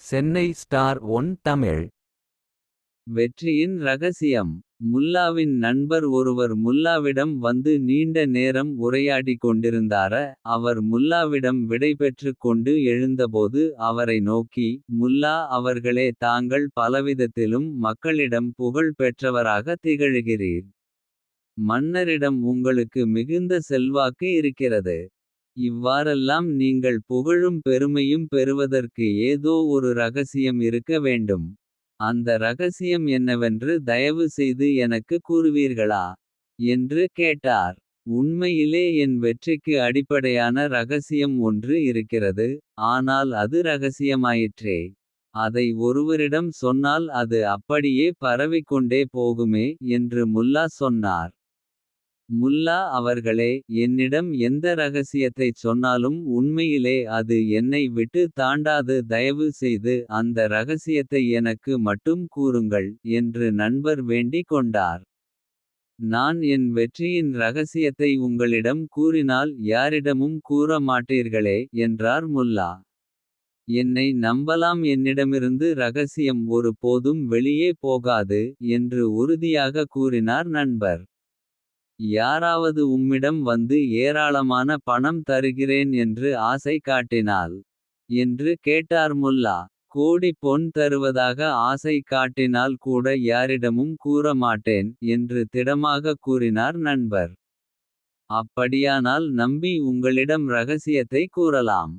Chennai star one Tamil. வெற்றியின் ரகசியம் முல்லாவின் நண்பர் ஒருவர் முல்லாவிடம் வந்து நீண்ட நேரம் உரையாடிக் கொண்டிருந்தார. அவர் முல்லாவிடம் விடைபெற்றுக் கொண்டு எழுந்தபோது அவரை நோக்கி. முல்லா அவர்களே தாங்கள் பலவிதத்திலும் மக்களிடம் புகழ் பெற்றவராக திகழுகிறீர். மன்னரிடம் உங்களுக்கு மிகுந்த செல்வாக்கு இருக்கிறது. இவ்வாறெல்லாம் நீங்கள் புகழும் பெருமையும் பெறுவதற்கு ஏதோ ஒரு ரகசியம் இருக்க வேண்டும். அந்த ரகசியம் என்னவென்று தயவு செய்து எனக்கு கூறுவீர்களா. என்று கேட்டார். உண்மையிலே என் வெற்றிக்கு அடிப்படையான ரகசியம் ஒன்று இருக்கிறது. ஆனால் அது ரகசியமாயிற்றே. அதை ஒருவரிடம் சொன்னால் அது அப்படியே பரவிக்கொண்டே போகுமே. என்று முல்லா சொன்னார். முல்லா அவர்களே என்னிடம் எந்த ரகசியத்தைச் சொன்னாலும். உண்மையிலே அது என்னை விட்டு தாண்டாது தயவு செய்து. அந்த ரகசியத்தை எனக்கு மட்டும் கூறுங்கள். என்று நண்பர் வேண்டிக் கொண்டார். நான் என் வெற்றியின் ரகசியத்தை உங்களிடம் கூறினால். யாரிடமும் கூற மாட்டீர்களே என்றார் முல்லா. என்னை நம்பலாம் என்னிடமிருந்து ரகசியம் ஒரு போதும் வெளியே போகாது. என்று உறுதியாக கூறினார் நண்பர். யாராவது உம்மிடம் வந்து ஏராளமான பணம் தருகிறேன் என்று ஆசை காட்டினால். என்று கேட்டார் முல்லா. கோடி பொன் தருவதாக ஆசை காட்டினால் கூட யாரிடமும் கூற மாட்டேன். என்று திடமாக கூறினார் நண்பர். அப்படியானால் நம்பி உங்களிடம் ரகசியத்தை கூறலாம்.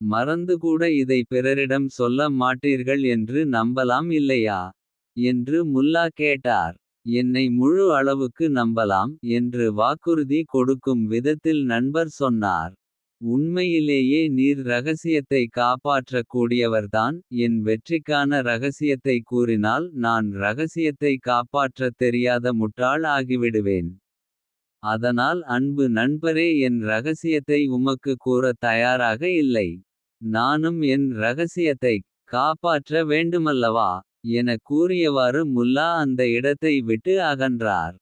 மறந்து கூட இதை பிறரிடம் சொல்ல மாட்டீர்கள் என்று நம்பலாம் இல்லையா. என்று முல்லா கேட்டார். என்னை முழு அளவுக்கு நம்பலாம். என்று வாக்குறுதி கொடுக்கும் விதத்தில் நண்பர் சொன்னார். உண்மையிலேயே நீர் ரகசியத்தை காப்பாற்றக்கூடியவர்தான் என் வெற்றிக்கான ரகசியத்தை கூறினால் நான் ரகசியத்தை காப்பாற்றத் தெரியாத முட்டாள் ஆகிவிடுவேன். அதனால் அன்பு நண்பரே என் ரகசியத்தை உமக்கு கூற தயாராக இல்லை. நானும் என் ரகசியத்தைக் காப்பாற்ற வேண்டுமல்லவா. என கூறியவாறு முல்லா அந்த இடத்தை விட்டு அகன்றார்.